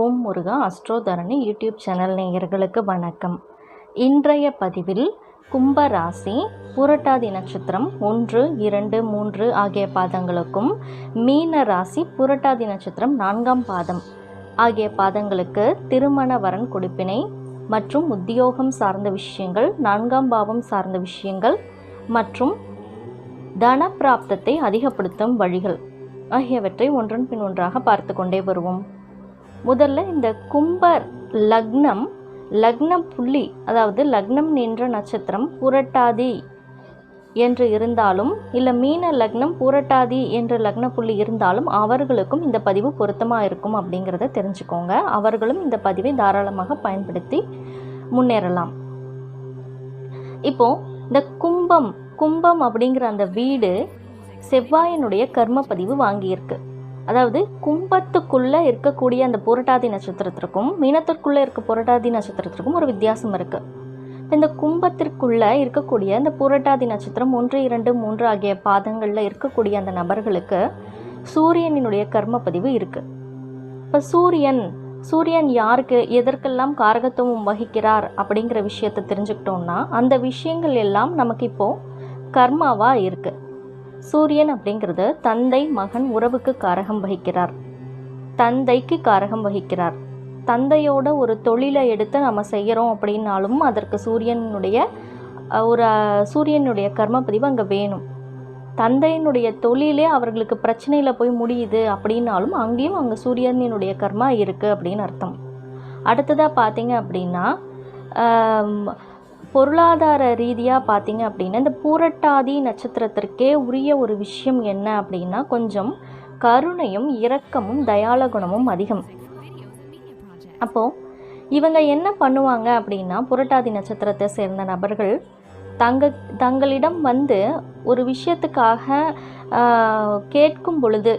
ஓம் முருகா அஸ்ட்ரோதரணி YouTube channel நேயர்களுக்கு வணக்கம். இன்றைய பதிவில் கும்ப ராசி புரட்டாதி நட்சத்திரம் ஒன்று இரண்டு மூன்று ஆகிய பாதங்களுக்கும் மீன ராசி புரட்டாதி நட்சத்திரம் நான்காம் பாதம் ஆகிய பாதங்களுக்கு திருமண வரன் கொடுப்பினை மற்றும் உத்தியோகம் சார்ந்த விஷயங்கள் நான்காம் பாவம் சார்ந்த விஷயங்கள் மற்றும் தனப்பிராப்தத்தை அதிகப்படுத்தும் வழிகள். ஆகியவற்றை ஒன்றன் பின் ஒன்றாக பார்த்து கொண்டே வருவோம். முதல்ல இந்த கும்ப லக்னம் லக்னம் புள்ளி அதாவது லக்னம் என்ற நட்சத்திரம் புரட்டாதி என்று இருந்தாலும் இல்லை மீன லக்னம் பூரட்டாதி என்ற லக்ன புள்ளி இருந்தாலும் அவர்களுக்கும் இந்த பதிவு பொருத்தமாக இருக்கும் அப்படிங்கிறத தெரிஞ்சுக்கோங்க. அவர்களும் இந்த பதிவை தாராளமாக பயன்படுத்தி முன்னேறலாம். இப்போ இந்த கும்பம் கும்பம் அப்படிங்கிற அந்த வீடு செவ்வாயினுடைய கர்ம பதிவு வாங்கியிருக்கு. அதாவது கும்பத்துக்குள்ளே இருக்கக்கூடிய அந்த புரட்டாதி நட்சத்திரத்திற்கும் மீனத்திற்குள்ளே இருக்க புரட்டாதி நட்சத்திரத்திற்கும் ஒரு வித்தியாசம் இருக்குது இந்த கும்பத்திற்குள்ளே இருக்கக்கூடிய அந்த புரட்டாதி நட்சத்திரம் ஒன்று இரண்டு மூன்று ஆகிய பாதங்களில் இருக்கக்கூடிய அந்த நபர்களுக்கு சூரியனினுடைய கர்ம பதிவு இருக்குது இப்போ சூரியன் சூரியன் யாருக்கு எதற்கெல்லாம் காரகத்துவம் வகிக்கிறார் அப்படிங்கிற விஷயத்தை தெரிஞ்சுக்கிட்டோம்னா அந்த விஷயங்கள் எல்லாம் நமக்கு இப்போது கர்மாவாக இருக்குது சூரியன் அப்படிங்கிறது தந்தை மகன் உறவுக்கு காரகம் வகிக்கிறார். தந்தைக்கு காரகம் வகிக்கிறார். தந்தையோட ஒரு தொழிலை எடுத்து நம்ம செய்கிறோம் அப்படின்னாலும் அதற்கு சூரியனுடைய ஒரு சூரியனுடைய கர்ம பதிவு அங்கே வேணும். தந்தையினுடைய தொழிலே அவர்களுக்கு பிரச்சனையில் போய் முடியுது அப்படின்னாலும் அங்கேயும் அங்கே சூரியனினுடைய கர்மா இருக்குது அப்படின்னு அர்த்தம். அடுத்ததாக பார்த்தீங்க அப்படின்னா பொருளாதார ரீதியாக பார்த்தீங்க அப்படின்னா இந்த பூரட்டாதி நட்சத்திரத்திற்கே உரிய ஒரு விஷயம் என்ன அப்படின்னா கொஞ்சம் கருணையும் இரக்கமும் தயால குணமும் அதிகம். அப்போது இவங்க என்ன பண்ணுவாங்க அப்படின்னா புரட்டாதி நட்சத்திரத்தை சேர்ந்த நபர்கள் தங்க தங்களிடம் வந்து ஒரு விஷயத்துக்காக கேட்கும் பொழுது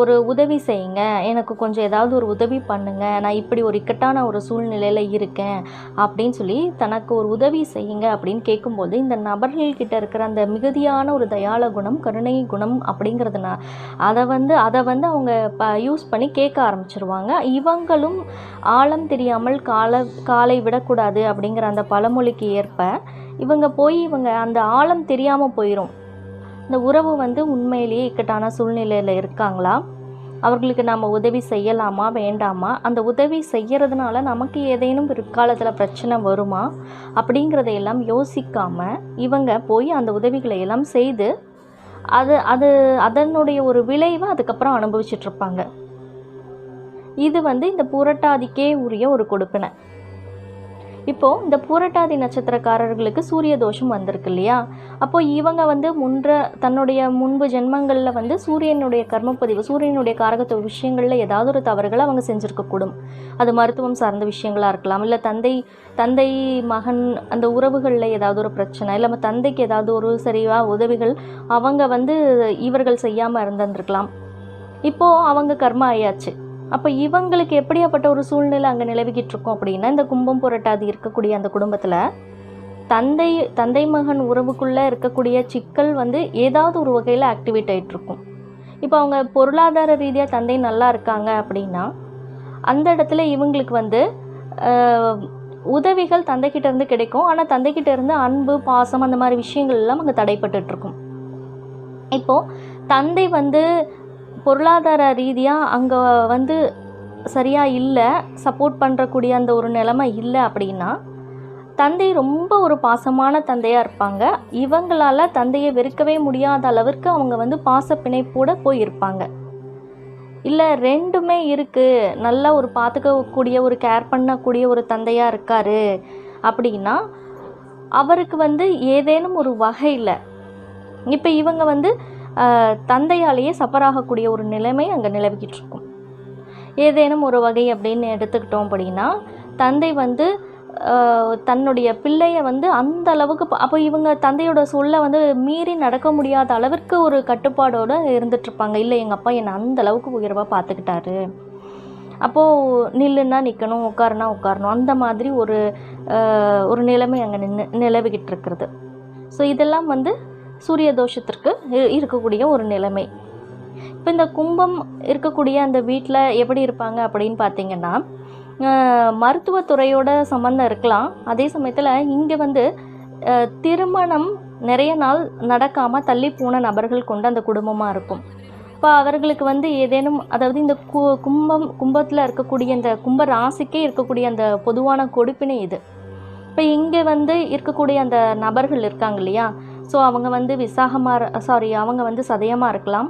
ஒரு உதவி செய்யுங்க. எனக்கு கொஞ்சம் ஏதாவது ஒரு உதவி பண்ணுங்க. நான் இப்படி ஒரு இக்கட்டான ஒரு சூழ்நிலையில் இருக்கேன். அப்படின்னு சொல்லி தனக்கு ஒரு உதவி செய்யுங்க அப்படின்னு கேட்கும்போது இந்த நபர்கள்கிட்ட இருக்கிற அந்த மிகுதியான ஒரு தயால குணம் கருணை குணம் அப்படிங்கிறதுனா அதை வந்து அதை வந்து அவங்க ப யூஸ் பண்ணி கேட்க ஆரம்பிச்சிருவாங்க. இவங்களும் ஆழம் தெரியாமல் காலை காலை விடக்கூடாது அப்படிங்கிற அந்த பழமொழிக்கு ஏற்ப இவங்க போய் இவங்க அந்த ஆழம் தெரியாமல் போயிடும் இந்த உறவு வந்து உண்மையிலேயே இக்கட்டான சூழ்நிலையில் இருக்காங்களா? அவர்களுக்கு நம்ம உதவி செய்யலாமா வேண்டாமா? அந்த உதவி செய்கிறதுனால நமக்கு ஏதேனும் பிற்காலத்தில் பிரச்சனை வருமா? அப்படிங்கிறதையெல்லாம் யோசிக்காமல் இவங்க போய் அந்த உதவிகளை எல்லாம் செய்து அது அது அதனுடைய ஒரு விளைவை அதுக்கப்புறம் அனுபவிச்சிட்ருப்பாங்க இது வந்து இந்த புரட்டாதிக்கே உரிய ஒரு கொடுப்பினை. இப்போ இந்த பூரட்டாதி நட்சத்திரக்காரர்களுக்கு சூரிய தோஷம் வந்திருக்கு இல்லையா? அப்போ இவங்க வந்து முன்ற தன்னுடைய முன்பு ஜென்மங்களில் வந்து சூரியனுடைய கர்மப்பதிவு சூரியனுடைய காரகத்துவ விஷயங்களில் ஏதாவது ஒரு தவறுகளை அவங்க செஞ்சுருக்கக்கூடும். அது மருத்துவம் சார்ந்த விஷயங்களாக இருக்கலாம். இல்லை தந்தை தந்தை மகன் அந்த உறவுகளில் ஏதாவது ஒரு பிரச்சனை இல்லை நம்ம தந்தைக்கு ஏதாவது ஒரு சரியாக உதவிகள் அவங்க வந்து இவர்கள் செய்யாமல் இருந்திருக்கலாம் இப்போது அவங்க கர்மா ஆயாச்சு. அப்போ இவங்களுக்கு எப்படியாப்பட்ட ஒரு சூழ்நிலை அங்கே நிலவிக்கிட்டு இருக்கும் அப்படின்னா இந்த கும்பம் புரட்டாதி இருக்கக்கூடிய அந்த குடும்பத்தில் தந்தை தந்தை மகன் உறவுக்குள்ளே இருக்கக்கூடிய சிக்கல் வந்து ஏதாவது ஒரு வகையில் ஆக்டிவேட் ஆயிட்டு இருக்கும். இப்போ அவங்க பொருளாதார ரீதியாக தந்தை நல்லா இருக்காங்க அப்படின்னா அந்த இடத்துல இவங்களுக்கு வந்து உதவிகள் தந்தைக்கிட்ட இருந்து கிடைக்கும். ஆனால் தந்தைக்கிட்ட இருந்து அன்பு பாசம் அந்த மாதிரி விஷயங்கள் எல்லாம் அங்கே தடைப்பட்டுட்டு இருக்கும். இப்போது தந்தை வந்து பொருளாதார ரீதியாக அங்கே வந்து சரியாக இல்லை சப்போர்ட் பண்ணுறக்கூடிய அந்த ஒரு நிலைமை இல்லை அப்படின்னா தந்தை ரொம்ப ஒரு பாசமான தந்தையாக இருப்பாங்க. இவங்களால தந்தையை வெறுக்கவே முடியாத அளவிற்கு அவங்க வந்து பாச பிணைப்போட போயிருப்பாங்க. இல்லை ரெண்டுமே இருக்குது நல்லா ஒரு பார்த்துக்கக்கூடிய ஒரு கேர் பண்ணக்கூடிய ஒரு தந்தையாக இருக்காரு அப்படின்னா அவருக்கு வந்து ஏதேனும் ஒரு வகையில் இப்போ இவங்க வந்து தந்தையாலேயே சப்பராகக்கூடிய ஒரு நிலைமை அங்கே நிலவிக்கிட்டு இருக்கும். ஏதேனும் ஒரு வகை அப்படின்னு எடுத்துக்கிட்டோம் அப்படின்னா தந்தை வந்து தன்னுடைய பிள்ளையை வந்து அந்த அளவுக்கு அப்போ இவங்க தந்தையோட சொல்ல வந்து மீறி நடக்க முடியாத அளவிற்கு ஒரு கட்டுப்பாடோடு இருந்துகிட்ருப்பாங்க இல்லை எங்கள் அப்பா என்னை அந்த அளவுக்கு உயர்வாக பார்த்துக்கிட்டாரு அப்போது நில்லுன்னா நிற்கணும் உட்காருனா உட்காரணும். அந்த மாதிரி ஒரு ஒரு நிலைமை அங்கே நின்று நிலவிக்கிட்டு இருக்கிறது. ஸோ இதெல்லாம் வந்து சூரிய தோஷத்திற்கு இருக்கக்கூடிய ஒரு நிலைமை. இப்போ இந்த கும்பம் இருக்கக்கூடிய அந்த வீட்டில் எப்படி இருப்பாங்க அப்படின்னு பார்த்தீங்கன்னா மருத்துவத்துறையோட சம்மந்தம் இருக்கலாம். அதே சமயத்தில் இங்கே வந்து திருமணம் நிறைய நாள் நடக்காமல் தள்ளி போன நபர்கள் கொண்ட அந்த குடும்பமாக இருக்கும். இப்போ அவர்களுக்கு வந்து ஏதேனும் அதாவது இந்த கு கும்பம் கும்பத்தில் இருக்கக்கூடிய இந்த கும்ப ராசிக்கே இருக்கக்கூடிய அந்த பொதுவான கொடுப்பினை இது. இப்போ இங்கே வந்து இருக்கக்கூடிய அந்த நபர்கள் இருக்காங்க இல்லையா ஸோ அவங்க வந்து விசாகமாக சாரி அவங்க வந்து சதயமாக இருக்கலாம்.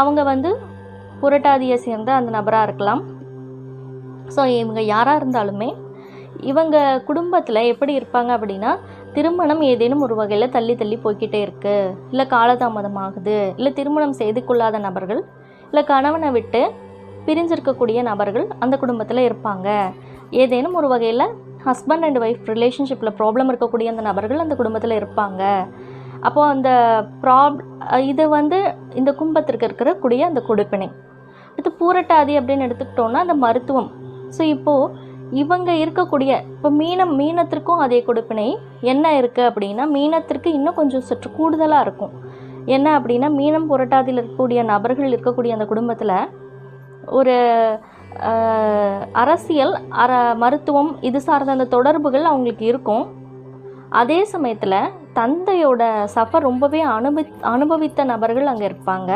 அவங்க வந்து புரட்டாதியை சேர்ந்த அந்த நபராக இருக்கலாம். ஸோ இவங்க யாராக இருந்தாலுமே இவங்க குடும்பத்தில் எப்படி இருப்பாங்க அப்படின்னா திருமணம் ஏதேனும் ஒரு வகையில் தள்ளி தள்ளி போய்க்கிட்டே இருக்குது இல்லை காலதாமதம் ஆகுது. இல்லை திருமணம் செய்து கொள்ளாத நபர்கள் இல்லை கணவனை விட்டு பிரிஞ்சிருக்கக்கூடிய நபர்கள் அந்த குடும்பத்தில் இருப்பாங்க. ஏதேனும் ஒரு வகையில் ஹஸ்பண்ட் அண்ட் ஒய்ஃப் ரிலேஷன்ஷிப்பில் ப்ராப்ளம் இருக்கக்கூடிய அந்த நபர்கள் அந்த குடும்பத்தில் இருப்பாங்க. அப்போது அந்த ப்ராப் இது வந்து இந்த கும்பத்திற்கு இருக்கிற கூடிய அந்த கொடுப்பினை. அடுத்து பூரட்டாதி அப்படின்னு எடுத்துக்கிட்டோன்னா அந்த மருத்துவம். ஸோ இப்போது இவங்க இருக்கக்கூடிய இப்போ மீனம் மீனத்திற்கும் அதே கொடுப்பினை. என்ன இருக்குது அப்படின்னா மீனத்திற்கு இன்னும் கொஞ்சம் சற்று கூடுதலாக இருக்கும். என்ன அப்படின்னா மீனம் புரட்டாதியில் இருக்கக்கூடிய நபர்கள் இருக்கக்கூடிய அந்த குடும்பத்தில் ஒரு அரசியல் அற மருத்துவம் இது சார்ந்த அந்த தொடர்புகள் அவங்களுக்கு இருக்கும். அதே சமயத்தில் தந்தையோட சஃபர் ரொம்பவே அனுபவி அனுபவித்த நபர்கள் அங்கே இருப்பாங்க.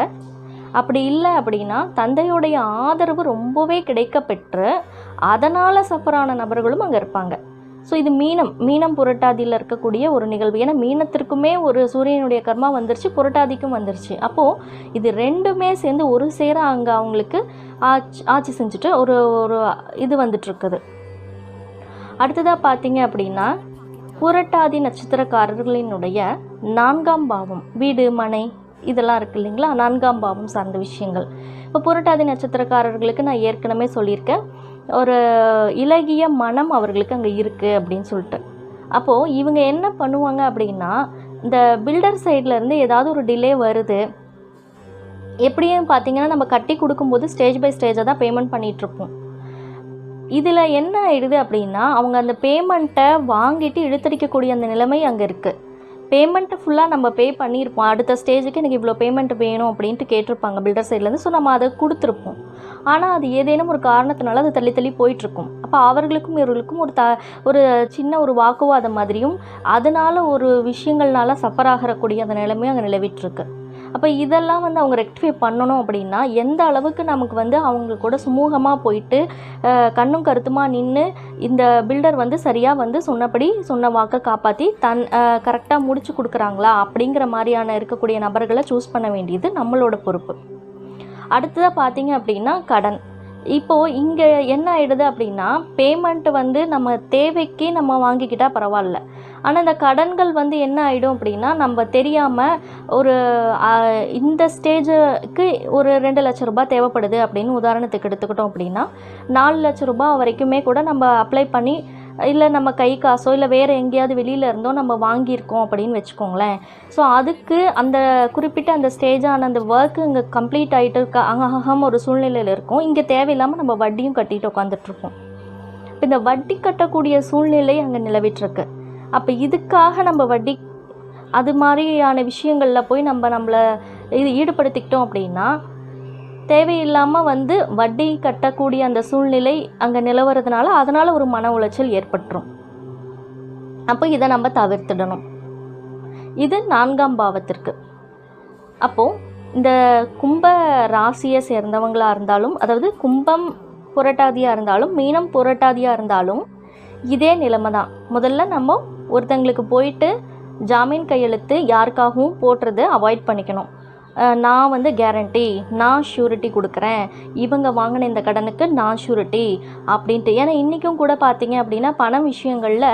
அப்படி இல்லை அப்படின்னா தந்தையோடைய ஆதரவு ரொம்பவே கிடைக்கப்பெற்று அதனால் சஃபரான நபர்களும் அங்கே இருப்பாங்க. ஸோ இது மீனம் மீனம் புரட்டாதியில் இருக்கக்கூடிய ஒரு நிகழ்வு. ஏன்னா மீனத்திற்குமே ஒரு சூரியனுடைய கர்மா வந்துருச்சு புரட்டாதிக்கும் வந்துருச்சு. அப்போது இது ரெண்டுமே சேர்ந்து ஒரு சேர அங்கே அவங்களுக்கு ஆட்சி ஆட்சி செஞ்சுட்டு ஒரு ஒரு இது வந்துட்டுருக்குது. அடுத்ததாக பார்த்தீங்க அப்படின்னா புரட்டாதி நட்சத்திரக்காரர்களினுடைய நான்காம் பாவம் வீடு மனை இதெல்லாம் இருக்கு இல்லைங்களா? நான்காம் பாவம் சார்ந்த விஷயங்கள். இப்போ புரட்டாதி நட்சத்திரக்காரர்களுக்கு நான் ஏற்கனவே சொல்லியிருக்கேன். ஒரு இலகிய மனம் அவர்களுக்கு அங்கே இருக்குது அப்படின்னு சொல்லிட்டு. அப்போது இவங்க என்ன பண்ணுவாங்க அப்படின்னா இந்த பில்டர் சைட்லேருந்து ஏதாவது ஒரு டிலே வருது. எப்படியும் பார்த்தீங்கன்னா நம்ம கட்டி கொடுக்கும்போது ஸ்டேஜ் பை ஸ்டேஜாக தான் பேமெண்ட் பண்ணிகிட்ருப்போம் இதில் என்ன ஆயிடுது அப்படின்னா அவங்க அந்த பேமெண்ட்டை வாங்கிட்டு இழுத்தடிக்கக்கூடிய அந்த நிலைமை அங்கே இருக்குது பேமெண்ட்டை ஃபுல்லாக நம்ம பே பண்ணியிருப்போம் அடுத்த ஸ்டேஜுக்கு எனக்கு இவ்வளோ பேமெண்ட் வேணும் அப்படின்ட்டு கேட்டிருப்பாங்க பில்டர் சைட்லேருந்து ஸோ நம்ம அதை கொடுத்துருப்போம். ஆனால் அது ஏதேனும் ஒரு காரணத்தினால அது தள்ளி தள்ளி போயிட்டுருக்கும். அப்போ அவர்களுக்கும் இவர்களுக்கும் ஒரு த ஒரு சின்ன ஒரு வாக்குவாதம் மாதிரியும் அதனால ஒரு விஷயங்கள்னால சஃபர் ஆகிறக்கூடிய அந்த நிலைமையும் அங்கே நிலவிட்டுருக்கு. அப்போ இதெல்லாம் வந்து அவங்க ரெக்டிஃபை பண்ணணும் அப்படின்னா எந்த அளவுக்கு நமக்கு வந்து அவங்க கூட சுமூகமாக போயிட்டு கண்ணும் கருத்துமாக நின்று இந்த பில்டர் வந்து சரியாக வந்து சொன்னபடி சொன்ன வாக்கை காப்பாற்றி தன் கரெக்டாக முடிச்சு கொடுக்குறாங்களா அப்படிங்கிற மாதிரியான இருக்கக்கூடிய நபர்களை சூஸ் பண்ண வேண்டியது நம்மளோட பொறுப்பு. அடுத்ததாக பார்த்தீங்க அப்படின்னா கடன். இப்போது இங்கே என்ன ஆகிடுது அப்படின்னா பேமெண்ட் வந்து நம்ம தேவைக்கு நம்ம வாங்கிக்கிட்டால் பரவாயில்ல. ஆனால் இந்த கடன்கள் வந்து என்ன ஆகிடும் அப்படின்னா நம்ம தெரியாமல் ஒரு இந்த ஸ்டேஜுக்கு ஒரு ரெண்டு லட்ச ரூபாய் தேவைப்படுது அப்படின்னு உதாரணத்துக்கு எடுத்துக்கிட்டோம் அப்படின்னா நாலு லட்ச ரூபாய் வரைக்குமே கூட நம்ம அப்ளை பண்ணி இல்லை நம்ம கை காசோ இல்லை வேறு எங்கேயாவது வெளியில் இருந்தோ நம்ம வாங்கியிருக்கோம் அப்படின்னு வச்சுக்கோங்களேன். ஸோ அதுக்கு அந்த குறிப்பிட்ட அந்த ஸ்டேஜான அந்த ஒர்க்கு இங்கே கம்ப்ளீட் ஆகிட்டு இருக்க அங்ககம் ஒரு சூழ்நிலையில் இருக்கும். இங்கே தேவையில்லாமல் நம்ம வட்டியும் கட்டிட்டு உட்காந்துட்ருக்கோம் இப்போ இந்த வட்டி கட்டக்கூடிய சூழ்நிலை அங்கே நிலவிட்டுருக்கு அப்போ இதுக்காக நம்ம வட்டி அது மாதிரியான விஷயங்களில் போய் நம்ம நம்மளை இது ஈடுபடுத்திக்கிட்டோம் அப்படின்னா தேவையில்லாமல் வந்து வட்டி கட்டக்கூடிய அந்த சூழ்நிலை அங்கே நிலவறதுனால அதனால் ஒரு மன உளைச்சல் ஏற்பட்டுரும். அப்போ இதை நம்ம தவிர்த்திடணும். இது நான்காம் பாவத்திற்கு. அப்போது இந்த கும்ப ராசியை சேர்ந்தவங்களாக இருந்தாலும் அதாவது கும்பம் புரட்டாதியாக இருந்தாலும் மீனம் புரட்டாதியாக இருந்தாலும் இதே நிலைமை தான் முதல்ல நம்ம ஒருத்தங்களுக்கு போயிட்டு ஜாமீன் கையெழுத்து யாருக்காகவும் போடுறதை அவாய்ட் பண்ணிக்கணும். நான் வந்து கேரண்டி நான் ஷூரிட்டி கொடுக்குறேன். இவங்க வாங்கின இந்த கடனுக்கு நான் ஷூரிட்டி அப்படின்ட்டு. ஏன்னா இன்றைக்கும் கூட பார்த்தீங்க அப்படின்னா பண விஷயங்களில்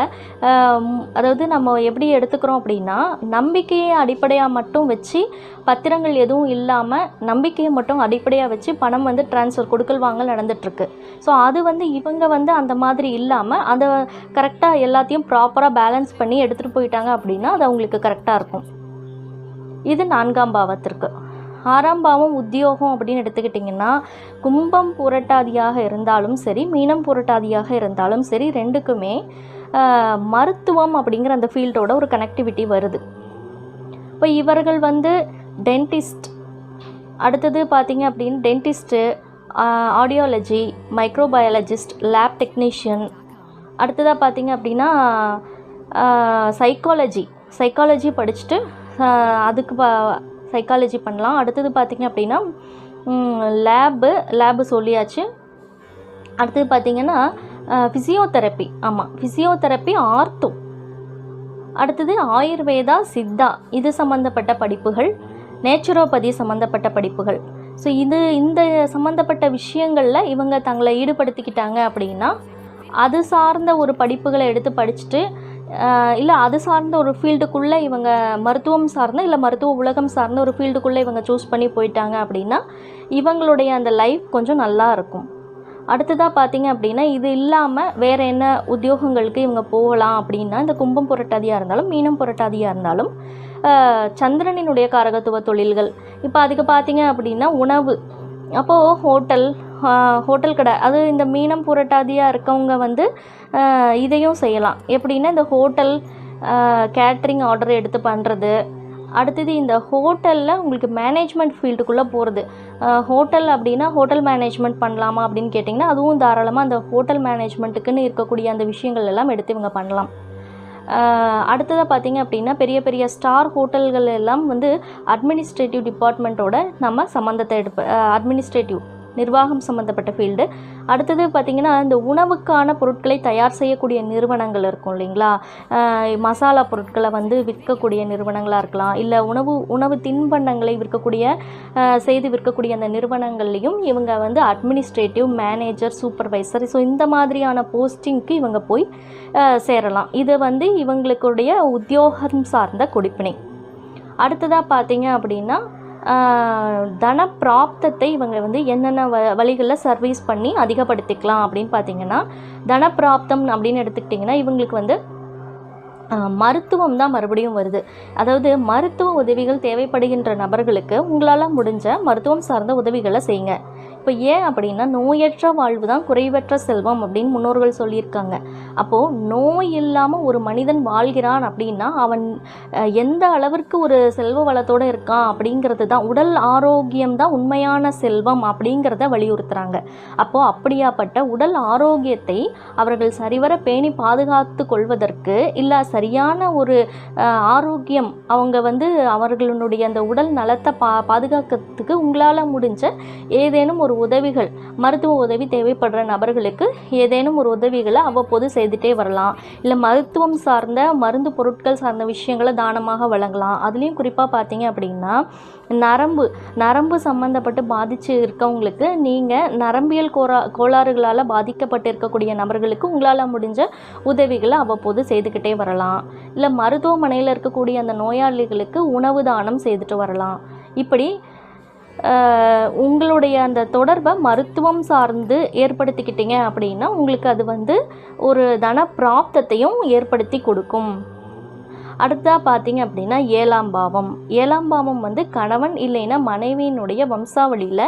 அதாவது நம்ம எப்படி எடுத்துக்கிறோம் அப்படின்னா நம்பிக்கையை அடிப்படையாக மட்டும் வச்சு பத்திரங்கள் எதுவும் இல்லாமல் நம்பிக்கையை மட்டும் அடிப்படையாக வச்சு பணம் வந்து ட்ரான்ஸ்ஃபர் கொடுக்கல் வாங்கல் நடந்துட்டுருக்கு. ஸோ அது வந்து இவங்க வந்து அந்த மாதிரி இல்லாமல் அதை கரெக்டாக எல்லாத்தையும் ப்ராப்பராக பேலன்ஸ் பண்ணி எடுத்துகிட்டு போயிட்டாங்க அப்படின்னா அது அவங்களுக்கு கரெக்டாக இருக்கும். இது நான்காம் பாவத்திற்கு. ஆறாம் பாவம் உத்தியோகம் அப்படின்னு எடுத்துக்கிட்டிங்கன்னா கும்பம் புரட்டாதியாக இருந்தாலும் சரி மீனம் புரட்டாதியாக இருந்தாலும் சரி ரெண்டுக்குமே மருத்துவம் அப்படிங்கிற அந்த ஃபீல்டோட ஒரு கனெக்டிவிட்டி வருது. இப்போ இவர்கள் வந்து டென்டிஸ்ட் அடுத்தது பார்த்திங்க அப்படின்னு dentist audiology microbiologist lab technician அடுத்ததாக பார்த்தீங்க அப்படின்னா சைக்காலஜி சைக்காலஜி படிச்சுட்டு அதுக்கு பா சைக்காலஜி பண்ணலாம். அடுத்தது பார்த்திங்க அப்படின்னா லேபு லேபு சொல்லியாச்சு. அடுத்தது பார்த்திங்கன்னா ஃபிசியோதெரப்பி ஆமாம் ஃபிசியோதெரப்பி ஆர்த்தோ. அடுத்தது ஆயுர்வேதா சித்தா. இது சம்மந்தப்பட்ட படிப்புகள். நேச்சுரோபதி சம்மந்தப்பட்ட படிப்புகள். ஸோ இது இந்த சம்மந்தப்பட்ட விஷயங்களில் இவங்க தங்களை ஈடுபடுத்திக்கிட்டாங்க அப்படின்னா அது சார்ந்த ஒரு படிப்புகளை எடுத்து படிச்சுட்டு இல்லை அது சார்ந்த ஒரு ஃபீல்டுக்குள்ளே இவங்க மருத்துவம் சார்ந்த இல்லை மருத்துவ உலகம் சார்ந்த ஒரு ஃபீல்டுக்குள்ளே இவங்க சூஸ் பண்ணி போயிட்டாங்க அப்படின்னா இவங்களுடைய அந்த லைஃப் கொஞ்சம் நல்லா இருக்கும். அடுத்ததாக பார்த்தீங்க அப்படின்னா இது இல்லாமல் வேறு என்ன உத்தியோகங்களுக்கு இவங்க போகலாம் அப்படின்னா இந்த கும்பம் புரட்டாதியாக இருந்தாலும் மீனம் புரட்டாதியாக இருந்தாலும் சந்திரனினுடைய காரகத்துவ தொழில்கள். இப்போ அதுக்கு பார்த்தீங்க அப்படின்னா உணவு. அப்போது ஹோட்டல் ஹோட்டல் கடை. அது இந்த மீனம் புரட்டாதியாக இருக்கவங்க வந்து இதையும் செய்யலாம். எப்படின்னா இந்த ஹோட்டல் கேட்ரிங் ஆர்டர் எடுத்து பண்ணுறது அடுத்தது இந்த ஹோட்டலில் உங்களுக்கு மேனேஜ்மெண்ட் ஃபீல்டுக்குள்ளே போகிறது ஹோட்டல் அப்படின்னா ஹோட்டல் மேனேஜ்மெண்ட் பண்ணலாமா அப்படின்னு கேட்டிங்கன்னா அதுவும் தாராளமாக அந்த ஹோட்டல் மேனேஜ்மெண்ட்டுக்குன்னு இருக்கக்கூடிய அந்த விஷயங்கள் எல்லாம் எடுத்து இவங்க பண்ணலாம். அடுத்ததாக பார்த்தீங்க அப்படின்னா பெரிய பெரிய ஸ்டார் ஹோட்டல்கள் எல்லாம் வந்து அட்மினிஸ்ட்ரேட்டிவ் டிபார்ட்மெண்ட்டோட நம்ம சம்மந்தத்தை எடுப்ப அட்மினிஸ்ட்ரேட்டிவ் நிர்வாகம் சம்மந்தப்பட்ட ஃபீல்டு அடுத்தது பார்த்திங்கன்னா இந்த உணவுக்கான பொருட்களை தயார் செய்யக்கூடிய நிறுவனங்கள் இருக்கும் இல்லைங்களா? மசாலா பொருட்களை வந்து விற்கக்கூடிய நிறுவனங்களாக இருக்கலாம். இல்லை உணவு உணவு தின்பண்டங்களை விற்கக்கூடிய செய்து விற்கக்கூடிய அந்த நிறுவனங்கள்லேயும் இவங்க வந்து அட்மினிஸ்ட்ரேட்டிவ் மேனேஜர் சூப்பர்வைசர் ஸோ இந்த மாதிரியான போஸ்டிங்க்கு இவங்க போய் சேரலாம். இது வந்து இவங்களுக்குடைய உத்தியோகம் சார்ந்த கொடுப்பினை. அடுத்ததாக பார்த்தீங்க அப்படின்னா தன பிராப்தத்தை இவங்க வந்து என்னென்ன வ வழிகளில் சர்வீஸ் பண்ணி அதிகப்படுத்திக்கலாம் அப்படின்னு பார்த்தீங்கன்னா தன பிராப்தம் அப்படின்னு எடுத்துக்கிட்டிங்கன்னா இவங்களுக்கு வந்து மருத்துவம் தான் மறுபடியும் வருது. அதாவது மருத்துவ உதவிகள் தேவைப்படுகின்ற நபர்களுக்கு உங்களால் முடிஞ்ச மருத்துவம் சார்ந்த உதவிகளை செய்யுங்க. இப்போ ஏன் அப்படின்னா நோயற்ற வாழ்வு தான் குறைவற்ற செல்வம் அப்படின்னு முன்னோர்கள் சொல்லியிருக்காங்க. அப்போது நோய் இல்லாமல் ஒரு மனிதன் வாழ்கிறான் அப்படின்னா அவன் எந்த அளவிற்கு ஒரு செல்வ வளத்தோடு இருக்கான் அப்படிங்கிறது தான் உடல் ஆரோக்கியம் தான் உண்மையான செல்வம் அப்படிங்கிறத வலியுறுத்துகிறாங்க அப்போது அப்படியாப்பட்ட உடல் ஆரோக்கியத்தை அவர்கள் சரிவர பேணி பாதுகாத்து கொள்வதற்கு இல்லை சரியான ஒரு ஆரோக்கியம் அவங்க வந்து அவர்களுடைய அந்த உடல் நலத்தை பா பாதுகாக்கிறதுக்கு உங்களால் முடிஞ்ச ஏதேனும் ஒரு உதவிகள் மருத்துவ உதவி தேவைப்படுற நபர்களுக்கு ஏதேனும் ஒரு உதவிகளை அவ்வப்போது செய்துட்டே வரலாம். இல்லை மருத்துவம் சார்ந்த மருந்து பொருட்கள் சார்ந்த விஷயங்களை தானமாக வழங்கலாம். அதுலேயும் குறிப்பாக பார்த்தீங்க அப்படின்னா நரம்பு நரம்பு சம்மந்தப்பட்டு பாதிச்சு இருக்கவங்களுக்கு நீங்கள் நரம்பியல் கோரா கோளாறுகளால் பாதிக்கப்பட்டு இருக்கக்கூடிய நபர்களுக்கு உங்களால் முடிஞ்ச உதவிகளை அவ்வப்போது செய்துக்கிட்டே வரலாம். இல்லை மருத்துவமனையில் இருக்கக்கூடிய அந்த நோயாளிகளுக்கு உணவு தானம் செய்துட்டு வரலாம். இப்படி உங்களுடைய அந்த தொடர்பை மருத்துவம் சார்ந்து ஏற்படுத்திக்கிட்டீங்க அப்படின்னா உங்களுக்கு அது வந்து ஒரு தன பிராப்தத்தையும் ஏற்படுத்தி கொடுக்கும். அடுத்தா பார்த்தீங்க அப்படின்னா ஏழாம் பாவம். ஏழாம் பாவம் வந்து கணவன் இல்லைன்னா மனைவியினுடைய வம்சாவளியில்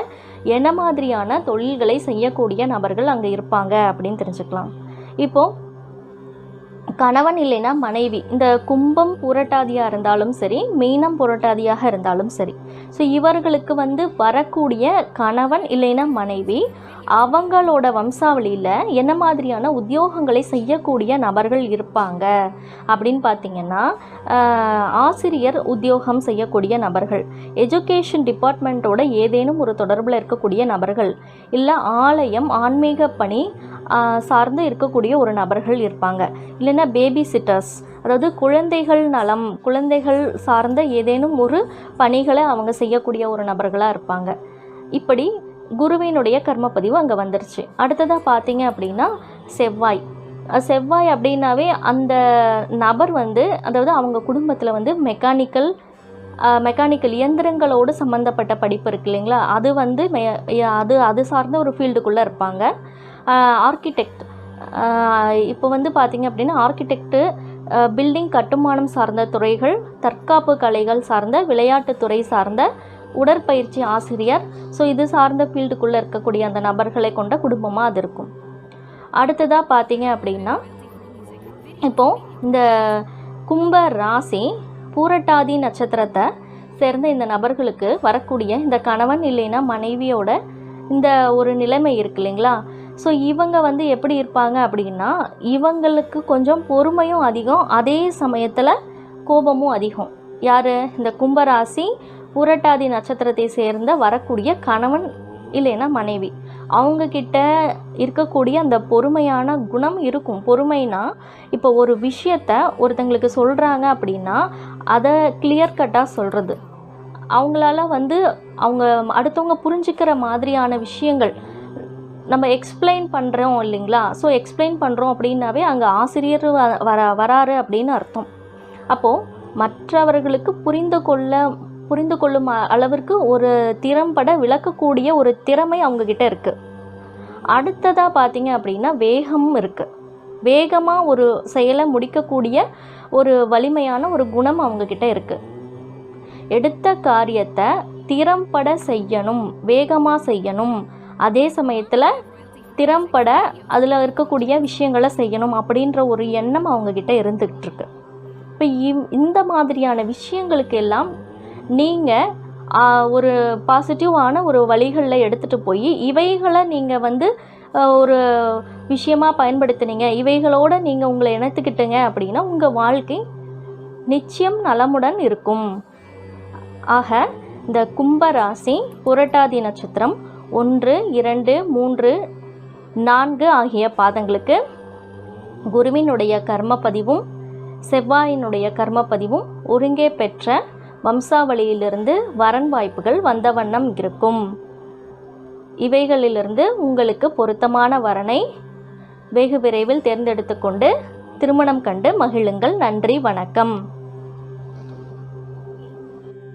என்ன மாதிரியான தொழில்களை செய்யக்கூடிய நபர்கள் அங்கே இருப்பாங்க அப்படின்னு தெரிஞ்சுக்கலாம். இப்போது கணவன் இல்லைன்னா மனைவி. இந்த கும்பம் புரட்டாதியாக இருந்தாலும் சரி மீனம் புரட்டாதியாக இருந்தாலும் சரி. ஸோ இவர்களுக்கு வந்து வரக்கூடிய கணவன் இல்லைன்னா மனைவி அவங்களோட வம்சாவளியில் என்ன மாதிரியான உத்தியோகங்களை செய்யக்கூடிய நபர்கள் இருப்பாங்க அப்படின்னு பார்த்தீங்கன்னா ஆசிரியர் உத்தியோகம் செய்யக்கூடிய நபர்கள் எஜுகேஷன் டிபார்ட்மெண்ட்டோட ஏதேனும் ஒரு தொடர்பில் இருக்கக்கூடிய நபர்கள் இல்லை ஆலயம் ஆன்மீக பணி சார்ந்து இருக்கக்கூடிய ஒரு நபர்கள் இருப்பாங்க. இல்லை இல்லைன்னா பேபி சிட்டர்ஸ் அதாவது குழந்தைகள் நலம் குழந்தைகள் சார்ந்த ஏதேனும் ஒரு பணிகளை அவங்க செய்யக்கூடிய ஒரு நபர்களாக இருப்பாங்க. இப்படி குருவினுடைய கர்மப்பதிவு அங்கே வந்துருச்சு. அடுத்ததாக பார்த்தீங்க அப்படின்னா செவ்வாய். செவ்வாய் அப்படின்னாவே அந்த நபர் வந்து அதாவது அவங்க குடும்பத்தில் வந்து மெக்கானிக்கல் மெக்கானிக்கல் இயந்திரங்களோடு சம்மந்தப்பட்ட படிப்பு இருக்கு இல்லைங்களா? அது வந்து மெ- அது அது சார்ந்த ஒரு ஃபீல்டுக்குள்ளே இருப்பாங்க. ஆர்கிடெக்ட் இப்போ வந்து பார்த்தீங்க அப்படின்னா ஆர்கிடெக்ட்டு பில்டிங் கட்டுமானம் சார்ந்த துறைகள் தற்காப்பு கலைகள் சார்ந்த விளையாட்டுத்துறை சார்ந்த உடற்பயிற்சி ஆசிரியர். ஸோ இது சார்ந்த ஃபீல்டுக்குள்ளே இருக்கக்கூடிய அந்த நபர்களை கொண்ட குடும்பமாக அது இருக்கும். அடுத்ததாக பார்த்தீங்க அப்படின்னா இப்போ இந்த கும்ப ராசி பூரட்டாதி நட்சத்திரத்தை சேர்ந்த இந்த நபர்களுக்கு வரக்கூடிய இந்த கணவன் இல்லைன்னா மனைவியோட இந்த ஒரு நிலைமை இருக்கு இல்லைங்களா? ஸோ இவங்க வந்து எப்படி இருப்பாங்க அப்படின்னா இவங்களுக்கு கொஞ்சம் பொறுமையும் அதிகம் அதே சமயத்தில் கோபமும் அதிகம். யார்? இந்த கும்பராசி புரட்டாதி நட்சத்திரத்தை சேர்ந்த வரக்கூடிய கணவன் இல்லைன்னா மனைவி. அவங்க கிட்ட இருக்கக்கூடிய அந்த பொறுமையான குணம் இருக்கும். பொறுமைனா இப்போ ஒரு விஷயத்த ஒருத்தங்களுக்கு சொல்கிறாங்க அப்படின்னா அதை கிளியர் கட்டாக சொல்கிறது அவங்களால வந்து அவங்க அடுத்தவங்க புரிஞ்சுக்கிற மாதிரியான விஷயங்கள் நம்ம எக்ஸ்பிளைன் பண்ணுறோம் இல்லைங்களா? ஸோ எக்ஸ்பிளைன் பண்ணுறோம் அப்படின்னாவே அங்கே ஆசிரியர் வ- வர வராரு அப்படின்னு அர்த்தம். அப்போது மற்றவர்களுக்கு புரிந்து கொள்ள புரிந்து கொள்ளும் அளவிற்கு ஒரு திறம்பட விளக்கக்கூடிய ஒரு திறமை அவங்கக்கிட்ட இருக்குது அடுத்ததாக பார்த்தீங்க அப்படின்னா வேகமும் இருக்குது வேகமாக ஒரு செயலை முடிக்கக்கூடிய ஒரு வலிமையான ஒரு குணம் அவங்கக்கிட்ட இருக்குது எடுத்த காரியத்தை திறம்பட செய்யணும் வேகமாக செய்யணும் அதே சமயத்தில் திறம்பட அதில் இருக்கக்கூடிய விஷயங்களை செய்யணும் அப்படின்ற ஒரு எண்ணம் அவங்கக்கிட்ட இருந்துக்கிட்டு இருக்கு இப்போ இந்த மாதிரியான விஷயங்களுக்கு எல்லாம் நீங்கள் ஒரு பாசிட்டிவான ஒரு வழிகளில் எடுத்துகிட்டு போய் இவைகளை நீங்கள் வந்து ஒரு விஷயமாக பயன்படுத்துனீங்க இவைகளோட நீங்கள் உங்களை இணைத்துக்கிட்டுங்க அப்படின்னா உங்கள் வாழ்க்கை நிச்சயம் நலமுடன் இருக்கும். ஆக இந்த கும்பராசி புரட்டாதி நட்சத்திரம் ஒன்று இரண்டு மூன்று நான்கு ஆகிய பாதங்களுக்கு குருவினுடைய கர்மப்பதிவும் செவ்வாயினுடைய கர்மப்பதிவும் ஒருங்கே பெற்ற வம்சாவளியிலிருந்து வரன் வாய்ப்புகள் வந்த வண்ணம் இருக்கும். இவைகளிலிருந்து உங்களுக்கு பொருத்தமான வரனை வெகு விரைவில் தேர்ந்தெடுத்து கொண்டு திருமணம் கண்டு மகிழுங்கள். நன்றி வணக்கம்.